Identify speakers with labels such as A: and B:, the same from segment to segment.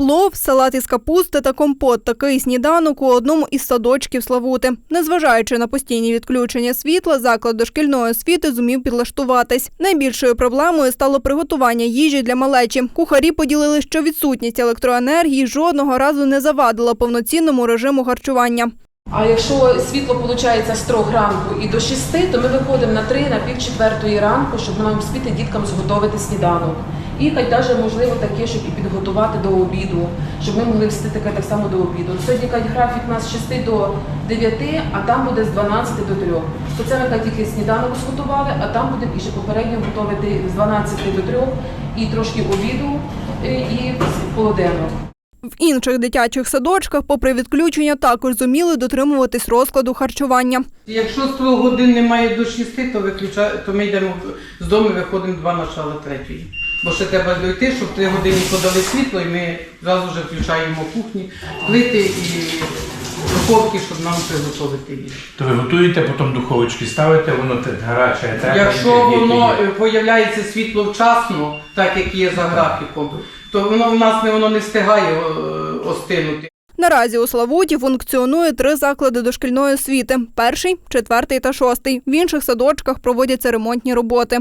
A: Плов, салат із капусти та компот. Такий сніданок у одному із садочків Славути. Незважаючи на постійні відключення світла, заклад дошкільної освіти зумів підлаштуватись. Найбільшою проблемою стало приготування їжі для малечі. Кухарі поділили, що відсутність електроенергії жодного разу не завадила повноцінному режиму харчування.
B: А якщо світло виходить з трьох ранку і до шести, то ми виходимо на три, на пів четвертої ранку, щоб нам вспіти діткам зготовити сніданок. І хай навіть можливо таке, щоб і підготувати до обіду, щоб ми могли встити так само до обіду. Сьогодні кать, графік у нас з 6 до 9, а там буде з 12 до 3. То це ми кать, тільки сніданок зготували, а там буде більше попередньо готувати з 12 до 3 і трошки обіду е, і полуденок.
A: В інших дитячих садочках, попри відключення, також зуміли дотримуватись розкладу харчування.
C: Якщо з годин немає до шести, то, виключа... то ми йдемо з дому, виходимо два начала третьої. Бо ще треба дойти, щоб три години подали світло, і ми зразу вже включаємо кухні, плити і духовки, щоб нам приготувати їжу.
D: То ви готуєте, потім духовочки ставите, воно те- гаряче, тепле.
C: Якщо воно
D: є.
C: е, появляється світло вчасно, так як є за графіком, то воно в нас не воно не встигає е, остинути.
A: Наразі у Славуті функціонує три заклади дошкільної освіти: перший, четвертий та шостий. В інших садочках проводяться ремонтні роботи.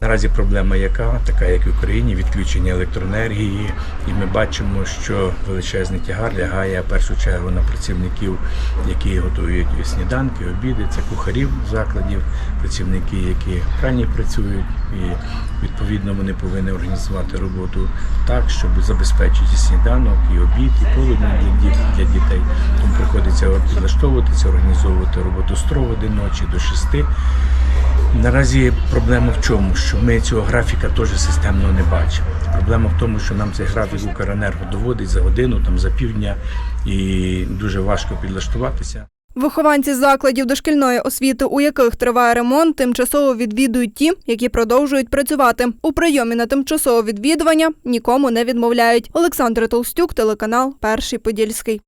D: Наразі проблема яка, така як і в Україні, відключення електроенергії, і ми бачимо, що величезний тягар лягає в першу чергу на працівників, які готують сніданки, обіди, це кухарів закладів, працівники, які в працюють, і відповідно вони повинні організувати роботу так, щоб забезпечити сніданок, і обід, і полудень для, дітей. Тому приходиться підлаштовуватися, організовувати роботу з 3 годин ночі до 6. Наразі проблема в чому? Що ми цього графіка теж системно не бачимо. Проблема в тому, що нам цей графік Укренерго доводить за годину, там за півдня, і дуже важко підлаштуватися.
A: Вихованці закладів дошкільної освіти, у яких триває ремонт, тимчасово відвідують ті, які продовжують працювати. У прийомі на тимчасове відвідування нікому не відмовляють. Олександр Толстюк, телеканал Перший Подільський.